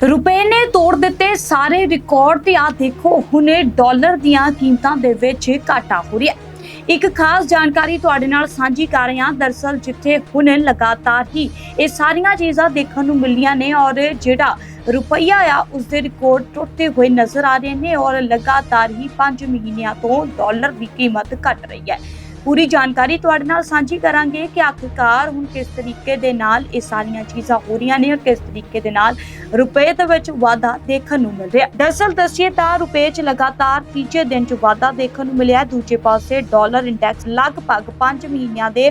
ਰੁਪਏ ਨੇ ਤੋੜ ਦਿੱਤੇ ਸਾਰੇ ਰਿਕਾਰਡ ਤੇ ਆ ਦੇਖੋ, ਹੁਣੇ ਡਾਲਰ ਦੀਆਂ ਕੀਮਤਾਂ ਦੇ ਵਿੱਚ ਘਾਟਾ ਹੋ ਰਿਹਾ ਇੱਕ ਖਾਸ ਜਾਣਕਾਰੀ ਤੁਹਾਡੇ ਨਾਲ ਸਾਂਝੀ ਕਰ ਰਹੇ ਹਾਂ। ਦਰਸਲ ਜਿੱਥੇ ਹੁਣ ਲਗਾਤਾਰ ਹੀ ਇਹ ਸਾਰੀਆਂ ਚੀਜ਼ਾਂ ਦੇਖਣ ਨੂੰ ਮਿਲੀਆਂ ਨੇ ਔਰ ਜਿਹੜਾ ਰੁਪਈਆ ਆ ਉਸ ਦੇ ਰਿਕਾਰਡ ਟੁੱਟਦੇ ਹੋਏ ਨਜ਼ਰ ਆ ਰਹੇ ਨੇ ਔਰ ਲਗਾਤਾਰ ਹੀ 5 ਮਹੀਨਿਆਂ ਤੋਂ ਡਾਲਰ ਦੀ ਕੀਮਤ ਘਟ ਰਹੀ ਹੈ। ਪੂਰੀ ਜਾਣਕਾਰੀ ਤੁਹਾਡੇ ਨਾਲ ਸਾਂਝੀ ਕਰਾਂਗੇ ਕਿ ਆਖਿਰਕਾਰ ਹੁਣ ਕਿਸ ਤਰੀਕੇ ਦੇ ਨਾਲ ਇਹ ਸਾਰੀਆਂ ਚੀਜ਼ਾਂ ਹੋ ਰਹੀਆਂ ਨੇ ਔਰ ਕਿਸ ਤਰੀਕੇ ਦੇ ਨਾਲ ਰੁਪਏ ਦੇ ਵਿੱਚ ਵਾਧਾ ਦੇਖਣ ਨੂੰ ਮਿਲ ਰਿਹਾ। ਦਰਅਸਲ ਦੱਸੀਏ ਤਾਂ ਰੁਪਏ 'ਚ ਲਗਾਤਾਰ ਤੀਜੇ ਦਿਨ 'ਚ ਵਾਧਾ ਦੇਖਣ ਨੂੰ ਮਿਲਿਆ। ਦੂਜੇ ਪਾਸੇ ਡਾਲਰ ਇੰਡੈਕਸ ਲਗਭਗ 5 ਮਹੀਨਿਆਂ ਦੇ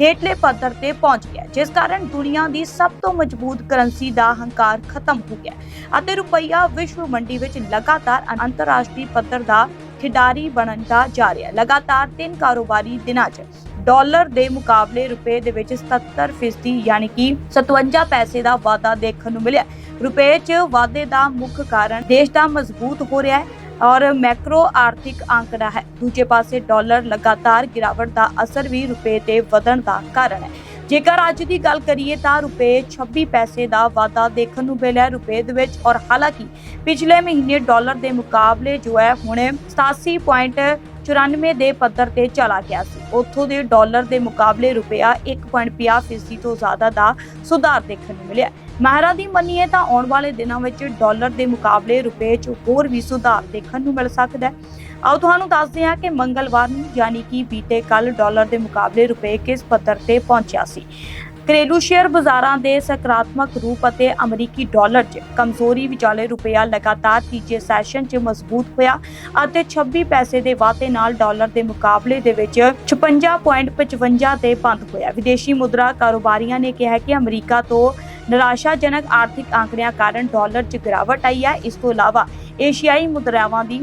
ਹੇਠਲੇ ਪੱਧਰ ਤੇ ਪਹੁੰਚ ਗਿਆ, ਜਿਸ ਕਾਰਨ ਦੁਨੀਆ ਦੀ ਸਭ ਤੋਂ ਮਜ਼ਬੂਤ ਕਰੰਸੀ ਦਾ ਹੰਕਾਰ ਖਤਮ ਹੋ ਗਿਆ ਅਤੇ ਰੁਪਈਆ ਵਿਸ਼ਵ ਮੰਡੀ ਵਿੱਚ ਲਗਾਤਾਰ ਅੰਤਰਰਾਸ਼ਟਰੀ ਪੱਧਰ ਦਾ ਖਿਡਾਰੀ ਬਣਦਾ ਜਾ ਰਿਹਾ ਹੈ। ਲਗਾਤਾਰ ਤਿੰਨ ਕਾਰੋਬਾਰੀ ਦਿਨਾਂ 'ਚ ਡਾਲਰ ਦੇ ਮੁਕਾਬਲੇ ਰੁਪਏ ਦੇ ਵਿੱਚ 77% ਯਾਨੀ ਕਿ 57 ਪੈਸੇ ਦਾ ਵਾਧਾ ਦੇਖਣ ਨੂੰ ਮਿਲਿਆ ਰੁਪਏ 'ਚ ਵਾਧੇ ਦਾ ਮੁੱਖ ਕਾਰਨ ਦੇਸ਼ ਦਾ ਮਜ਼ਬੂਤ ਹੋ ਰਿਹਾ ਹੈ ਔਰ ਮੈਕਰੋ ਆਰਥਿਕ ਅੰਕੜਾ ਹੈ। ਦੂਜੇ ਪਾਸੇ ਡਾਲਰ ਲਗਾਤਾਰ ਗਿਰਾਵਟ ਦਾ ਅਸਰ ਵੀ ਰੁਪਏ ਤੇ ਵਧਣ ਦਾ ਕਾਰਨ ਹੈ। ਜੇਕਰ ਅੱਜ ਦੀ ਗੱਲ ਕਰੀਏ ਤਾਂ ਰੁਪਏ 26 ਪੈਸੇ ਦਾ ਵਾਧਾ ਦੇਖਣ ਨੂੰ ਮਿਲਿਆ ਰੁਪਏ ਦੇ ਵਿੱਚ ਔਰ ਹਾਲਾਂਕਿ ਪਿਛਲੇ ਮਹੀਨੇ ਡਾਲਰ ਦੇ ਮੁਕਾਬਲੇ ਜੋ ਹੈ ਹੁਣ 87.94 ਦੇ ਪੱਧਰ ਤੇ ਚਲਾ ਗਿਆ ਸੀ। ਉੱਥੋਂ ਦੇ ਡਾਲਰ ਦੇ ਮੁਕਾਬਲੇ ਰੁਪਇਆ 1.50% ਤੋਂ ਜ਼ਿਆਦਾ ਦਾ ਸੁਧਾਰ ਦੇਖਣ ਨੂੰ ਮਿਲਿਆ। ਮਾਹਰਾਂ ਦੀ ਮੰਨੀਏ ਤਾਂ ਆਉਣ ਵਾਲੇ ਦਿਨਾਂ ਵਿੱਚ ਡਾਲਰ ਦੇ ਮੁਕਾਬਲੇ ਰੁਪਏ 'ਚ ਹੋਰ ਵੀ ਸੁਧਾਰ ਦੇਖਣ ਨੂੰ ਮਿਲ ਸਕਦਾ ਹੈ। ਆਓ ਤੁਹਾਨੂੰ ਦੱਸਦੇ ਹਾਂ ਕਿ ਮੰਗਲਵਾਰ ਨੂੰ ਯਾਨੀ ਕਿ ਬੀਤੇ ਕੱਲ ਡਾਲਰ ਦੇ ਮੁਕਾਬਲੇ ਰੁਪਏ ਕਿਸ ਪੱਧਰ ਤੇ ਪਹੁੰਚਿਆ ਸੀ। ਘਰੇਲੂ ਸ਼ੇਅਰ ਬਾਜ਼ਾਰਾਂ ਦੇ ਸਕਾਰਾਤਮਕ ਰੂਪ ਅਤੇ ਅਮਰੀਕੀ ਡਾਲਰ 'ਚ ਕਮਜ਼ੋਰੀ ਵਿਚਾਲੇ ਰੁਪਇਆ ਲਗਾਤਾਰ ਤੀਜੇ ਸੈਸ਼ਨ 'ਚ ਮਜ਼ਬੂਤ ਹੋਇਆ ਅਤੇ 26 ਪੈਸੇ ਦੇ ਵਾਧੇ ਨਾਲ ਡਾਲਰ ਦੇ ਮੁਕਾਬਲੇ ਦੇ ਵਿੱਚ 56.55 ਤੇ ਬੰਦ ਹੋਇਆ। ਵਿਦੇਸ਼ੀ ਮੁਦਰਾ ਕਾਰੋਬਾਰੀਆਂ ਨੇ ਕਿਹਾ ਕਿ ਅਮਰੀਕਾ ਤੋਂ ਨਿਰਾਸ਼ਾਜਨਕ ਆਰਥਿਕ ਆંકੜਿਆਂ ਕਾਰਨ ਡਾਲਰ 'ਚ ਗਿਰਾਵਟ ਆਈ ਹੈ। ਇਸ ਤੋਂ ਇਲਾਵਾ ਏਸ਼ੀਆਈ ਮੁਦਰਾਵਾਂ ਦੀ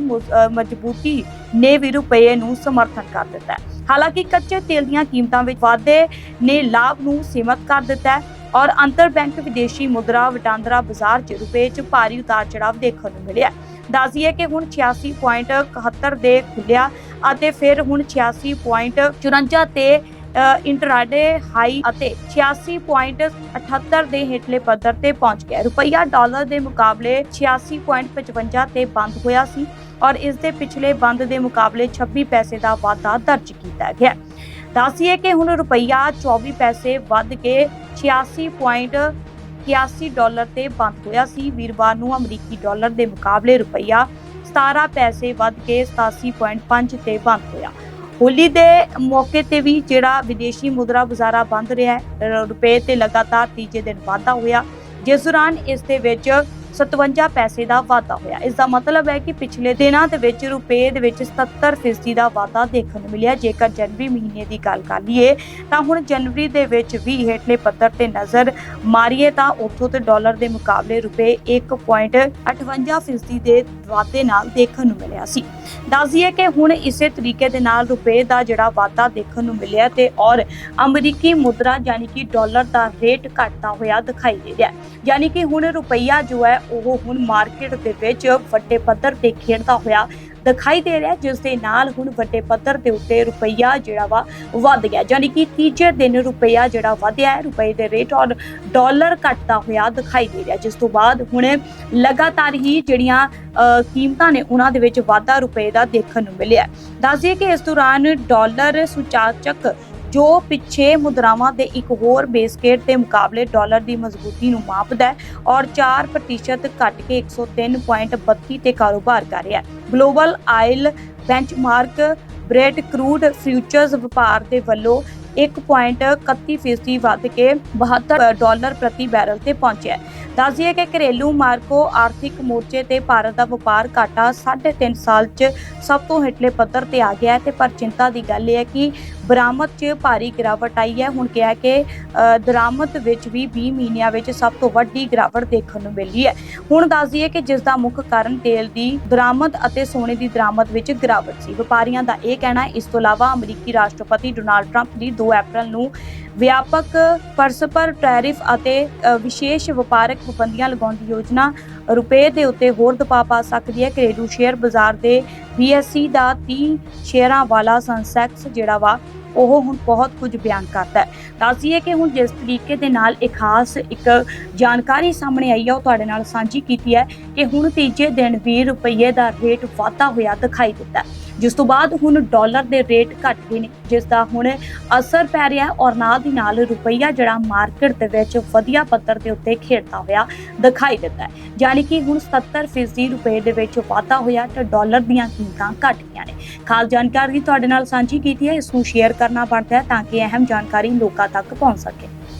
ਮਜ਼ਬੂਤੀ ਨੇ ਵੀ ਰੁਪਏ ਨੂੰ ਸਮਰਥਨ ਕਰ ਦਿੱਤਾ ਹੈ। ਹਾਲਾਂਕਿ ਕੱਚੇ ਤੇਲ ਦੀਆਂ ਕੀਮਤਾਂ ਵਿੱਚ ਵਾਧੇ ਨੇ ਲਾਭ ਨੂੰ ਸੀਮਤ ਕਰ ਦਿੱਤਾ ਹੈ ਔਰ ਅੰਤਰ ਬੈਂਕ ਵਿਦੇਸ਼ੀ ਮੁਦਰਾ ਵਟਾਂਦਰਾ ਬਾਜ਼ਾਰ 'ਚ ਰੁਪਏ 'ਚ ਭਾਰੀ ਉਤਾਰ ਚੜਾਵ ਦੇਖਣ ਨੂੰ ਮਿਲਿਆ ਦੱਸੀਏ ਕਿ ਹੁਣ 86.71 ਦੇ ਖੁੱਲਿਆ ਅਤੇ ਫਿਰ ਹੁਣ 86.54 ਤੇ ਇੰਟਰਾਡੇ ਹਾਈ ਅਤੇ 86.78 ਦੇ ਹੇਠਲੇ ਪੱਧਰ ਤੇ ਪਹੁੰਚ ਗਿਆ। ਰੁਪਈਆ ਡਾਲਰ ਦੇ ਮੁਕਾਬਲੇ 86.55 ਤੇ ਬੰਦ ਹੋਇਆ ਸੀ ਔਰ ਇਸ ਦੇ ਪਿਛਲੇ ਬੰਦ ਦੇ ਮੁਕਾਬਲੇ 26 ਪੈਸੇ ਦਾ ਵਾਧਾ ਦਰਜ ਕੀਤਾ ਗਿਆ। ਦੱਸੀਏ ਕਿ ਹੁਣ ਰੁਪਈਆ 24 ਪੈਸੇ ਵੱਧ ਕੇ 86.81 ਡਾਲਰ ਤੇ ਬੰਦ ਹੋਇਆ ਸੀ। ਵੀਰਵਾਰ ਨੂੰ ਅਮਰੀਕੀ ਡਾਲਰ ਦੇ ਮੁਕਾਬਲੇ ਰੁਪਈਆ 17 ਪੈਸੇ ਵੱਧ ਕੇ 87.5 ਤੇ ਬੰਦ ਹੋਇਆ। ਹੋਲੀ ਦੇ ਮੌਕੇ ਤੇ ਵੀ ਜਿਹੜਾ ਵਿਦੇਸ਼ੀ ਮੁਦਰਾ ਬਾਜ਼ਾਰਾ ਬੰਦ ਰਿਹਾ ਰੁਪਏ ਤੇ ਲਗਾਤਾਰ ਤੀਜੇ ਦਿਨ ਵਾਧਾ ਹੋਇਆ। ਜਿਸ ਦੌਰਾਨ ਇਸ ਦੇ ਵਿੱਚ 57 ਪੈਸੇ ਦਾ ਵਾਧਾ ਹੋਇਆ। ਇਸ ਦਾ ਮਤਲਬ ਹੈ ਕਿ ਪਿਛਲੇ ਦਿਨਾਂ ਦੇ ਵਿੱਚ ਰੁਪਏ ਦੇ ਵਿੱਚ 77% ਦਾ ਵਾਧਾ ਦੇਖਣ ਨੂੰ ਮਿਲਿਆ। ਜੇਕਰ ਜਨਵਰੀ ਮਹੀਨੇ ਦੀ ਗੱਲ ਕਰ ਲਈਏ, ਤਾਂ ਹੁਣ ਜਨਵਰੀ ਦੇ ਵਿੱਚ ਵੀ ਹੇਠਲੇ ਪੱਧਰ ਤੇ ਨਜ਼ਰ ਮਾਰੀਏ, ਤਾਂ ਉੱਥੋਂ ਤੇ ਡਾਲਰ ਦੇ ਮੁਕਾਬਲੇ ਰੁਪਏ 1.58% ਦੇ ਵਾਧੇ ਨਾਲ ਦੇਖਣ ਨੂੰ ਮਿਲਿਆ ਸੀ। ਦੱਸ ਦਈਏ ਕਿ ਹੁਣ ਇਸੇ ਤਰੀਕੇ ਦੇ ਨਾਲ ਰੁਪਏ ਦਾ ਜਿਹੜਾ ਵਾਧਾ ਦੇਖਣ ਨੂੰ ਮਿਲਿਆ ਤੇ ਔਰ ਅਮਰੀਕੀ ਮੁਦਰਾ ਯਾਨੀ ਕਿ ਡਾਲਰ ਦਾ ਰੇਟ ਘਟਦਾ ਹੋਇਆ ਦਿਖਾਈ ਦੇ ਰਿਹਾ ਯਾਨੀ ਕਿ ਹੁਣ ਰੁਪਈਆ ਜੋ ਹੈ ਉਹ ਹੁਣ ਮਾਰਕੀਟ ਦੇ ਵਿੱਚ ਵੱਡੇ ਪੱਧਰ ਤੇ ਖੇਡਦਾ ਹੋਇਆ ਦਿਖਾਈ ਦੇ ਰਿਹਾ ਜਿਸ ਦੇ ਨਾਲ ਹੁਣ ਵੱਡੇ ਪੱਧਰ ਦੇ ਉੱਤੇ ਰੁਪਈਆ ਜਿਹੜਾ ਵਾ ਵੱਧ ਗਿਆ। ਯਾਨੀ ਕਿ ਤੀਜੇ ਦਿਨ ਰੁਪਈਆ ਜਿਹੜਾ ਵਧਿਆ ਹੈ, ਰੁਪਏ ਦੇ ਰੇਟ ਔਰ ਡਾਲਰ ਘਟਦਾ ਹੋਇਆ ਦਿਖਾਈ ਦੇ ਰਿਹਾ ਜਿਸ ਤੋਂ ਬਾਅਦ ਹੁਣ ਲਗਾਤਾਰ ਹੀ ਜਿਹੜੀਆਂ ਕੀਮਤਾਂ ਨੇ ਉਹਨਾਂ ਦੇ ਵਿੱਚ ਵਾਧਾ ਰੁਪਏ ਦਾ ਦੇਖਣ ਨੂੰ ਮਿਲਿਆ ਦੱਸ ਕਿ ਇਸ ਦੌਰਾਨ ਡਾਲਰ ਸੂਚਾਚਕ ਜੋ ਪਿੱਛੇ ਮੁਦਰਾਵਾਂ ਦੇ ਇੱਕ ਹੋਰ ਬੇਸਕੇਟ ਦੇ ਮੁਕਾਬਲੇ ਡਾਲਰ ਦੀ ਮਜ਼ਬੂਤੀ ਨੂੰ ਮਾਪਦਾ ਹੈ ਔਰ 4% ਘਟ ਕੇ 103.32 ਤੇ ਕਾਰੋਬਾਰ ਕਰ ਰਿਹਾ ਹੈ। Global oil benchmark Brent crude futures ਵਪਾਰ ਦੇ ਵੱਲੋਂ 1.31% ਵੱਧ ਕੇ 72 ਡਾਲਰ ਪ੍ਰਤੀ ਬੈਰਲ ਤੇ ਪਹੁੰਚਿਆ ਹੈ। ਦੱਸ ਦਈਏ ਕਿ ਘਰੇਲੂ ਮਾਰਕੋ ਆਰਥਿਕ ਮੋਰਚੇ ਤੇ ਭਾਰਤ ਦਾ ਵਪਾਰ ਘਾਟਾ 3.5 ਸਾਲ 'ਚ ਸਭ ਤੋਂ ਹੇਠਲੇ ਪੱਧਰ ਤੇ ਆ ਗਿਆ ਹੈ ਤੇ ਪਰ ਚਿੰਤਾ ਦੀ ਗੱਲ ਇਹ ਹੈ ਕਿ ਬਰਾਮਦ 'ਚ ਭਾਰੀ ਗਿਰਾਵਟ ਆਈ ਹੈ। ਹੁਣ ਕਿਹਾ ਕਿ ਦਰਾਮਦ ਵਿੱਚ ਵੀ 20 ਮਹੀਨਿਆਂ ਵਿੱਚ ਸਭ ਤੋਂ ਵੱਡੀ ਗਿਰਾਵਟ ਦੇਖਣ ਨੂੰ ਮਿਲੀ ਹੈ। ਹੁਣ ਦੱਸ ਦਈਏ ਕਿ ਜਿਸ ਦਾ ਮੁੱਖ ਕਾਰਨ ਤੇਲ ਦੀ ਦਰਾਮਦ ਅਤੇ ਸੋਨੇ ਦੀ ਦਰਾਮਦ ਵਿੱਚ ਗਿਰਾਵਟ ਸੀ। ਵਪਾਰੀਆਂ ਦਾ ਇਹ ਕਹਿਣਾ ਹੈ ਇਸ ਤੋਂ ਇਲਾਵਾ ਅਮਰੀਕੀ ਰਾਸ਼ਟਰਪਤੀ ਡੋਨਾਲਡ ਟਰੰਪ ਦੀ 2 ਅਪ੍ਰੈਲ ਨੂੰ ਵਿਆਪਕ ਪਰਸਪਰ ਟੈਰਿਫ ਅਤੇ ਵਿਸ਼ੇਸ਼ ਵਪਾਰਕ ਪਾਬੰਦੀਆਂ ਲਗਾਉਣ ਦੀ ਯੋਜਨਾ ਰੁਪਏ ਦੇ ਉੱਤੇ ਹੋਰ ਦਬਾਅ ਪਾ ਸਕਦੀ ਹੈ। ਘਰੇਲੂ ਸ਼ੇਅਰ ਬਾਜ਼ਾਰ ਦੇ BSE ਦਾ 30 ਸ਼ੇਅਰਾਂ ਵਾਲਾ ਸੈਂਸੈਕਸ ਜਿਹੜਾ ਵਾ ਉਹ ਹੁਣ ਬਹੁਤ ਕੁਝ ਬਿਆਨ ਕਰਦਾ ਹੈ। ਦੱਸਦੀਏ ਕਿ ਹੁਣ ਜਿਸ ਤਰੀਕੇ ਦੇ ਨਾਲ ਇੱਕ ਖਾਸ ਇੱਕ ਜਾਣਕਾਰੀ ਸਾਹਮਣੇ ਆਈ ਹੈ ਉਹ ਤੁਹਾਡੇ ਨਾਲ ਸਾਂਝੀ ਕੀਤੀ ਹੈ ਕਿ ਹੁਣ ਤੀਜੇ ਦਿਨ ਵੀ ਰੁਪਈਏ ਦਾ ਰੇਟ ਵਾਧਾ ਹੋਇਆ ਦਿਖਾਈ ਦਿੱਤਾ ਜਿਸ ਤੋਂ ਬਾਅਦ ਹੁਣ ਡਾਲਰ ਦੇ ਰੇਟ ਘਟ ਗਏ ਨੇ, ਜਿਸ ਦਾ ਹੁਣ ਅਸਰ ਪੈ ਰਿਹਾ ਔਰ ਨਾਲ ਦੀ ਨਾਲ ਰੁਪਈਆ ਜਿਹੜਾ ਮਾਰਕੀਟ ਦੇ ਵਿੱਚ ਵਧੀਆ ਪੱਧਰ ਦੇ ਉੱਤੇ ਖੇਡਦਾ ਹੋਇਆ ਦਿਖਾਈ ਦਿੱਤਾ ਹੈ। ਯਾਨੀ ਕਿ ਹੁਣ 70% ਰੁਪਏ ਦੇ ਵਿੱਚ ਵਾਧਾ ਹੋਇਆ ਤੇ ਡਾਲਰ ਦੀਆਂ ਕੀਮਤਾਂ ਘਟ ਗਈਆਂ ਨੇ। ਖਾਸ ਜਾਣਕਾਰੀ ਤੁਹਾਡੇ ਨਾਲ ਸਾਂਝੀ ਕੀਤੀ ਹੈ, ਇਸ ਨੂੰ ਸ਼ੇਅਰ ਕਰਨਾ ਬਣਦਾ ਹੈ ਤਾਂ ਕਿ ਅਹਿਮ ਜਾਣਕਾਰੀ ਲੋਕਾਂ ਤੱਕ ਪਹੁੰਚ ਸਕੇ।